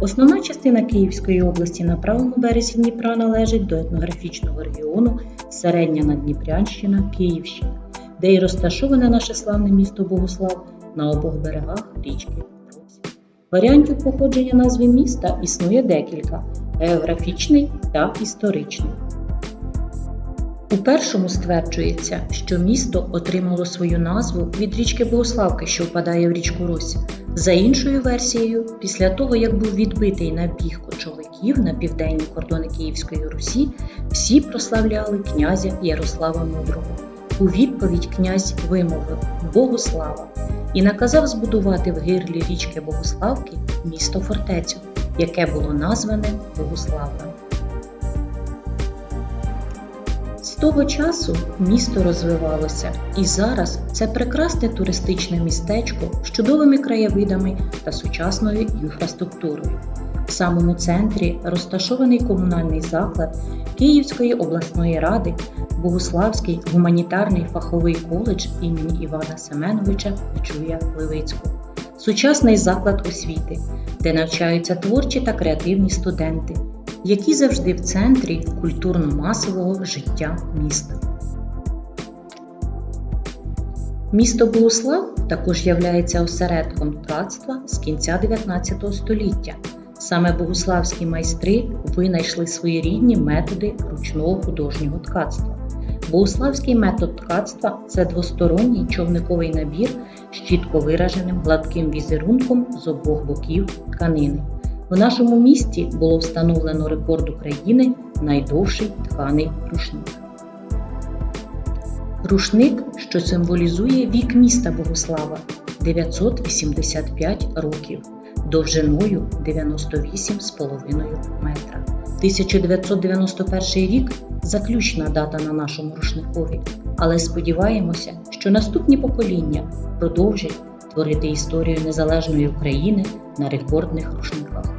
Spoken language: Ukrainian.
Основна частина Київської області на правому березі Дніпра належить до етнографічного регіону Середня Надніпрянщина Київщина, де і розташоване наше славне місто Богуслав на обох берегах річки Русь. Варіантів походження назви міста існує декілька географічний та історичний. У першому стверджується, що місто отримало свою назву від річки Богославки, що впадає в річку Рось. За іншою версією, після того, як був відбитий набіг кочовиків на південні кордони Київської Русі, всі прославляли князя Ярослава Мудрого. У відповідь князь вимовив Богослава і наказав збудувати в гирлі річки Богославки місто фортецю, яке було назване Богославлем. З того часу місто розвивалося, і зараз це прекрасне туристичне містечко з чудовими краєвидами та сучасною інфраструктурою. В самому центрі розташований комунальний заклад Київської обласної ради, Богуславський гуманітарний фаховий коледж імені Івана Семеновича Нечуя Левицького, сучасний заклад освіти, де навчаються творчі та креативні студенти, які завжди в центрі культурно-масового життя міста. Місто Богуслав також являється осередком ткацтва з кінця 19 століття. Саме богуславські майстри винайшли своєрідні методи ручного художнього ткацтва. Богуславський метод ткацтва це двосторонній човниковий набір з чітко вираженим гладким візерунком з обох боків тканини. В нашому місті було встановлено рекорд України найдовший тканий рушник. Рушник, що символізує вік міста Богослава 985 років, довжиною 98,5 метра. 1991 рік заключна дата на нашому рушникові, але сподіваємося, що наступні покоління продовжать творити історію незалежної України на рекордних рушниках.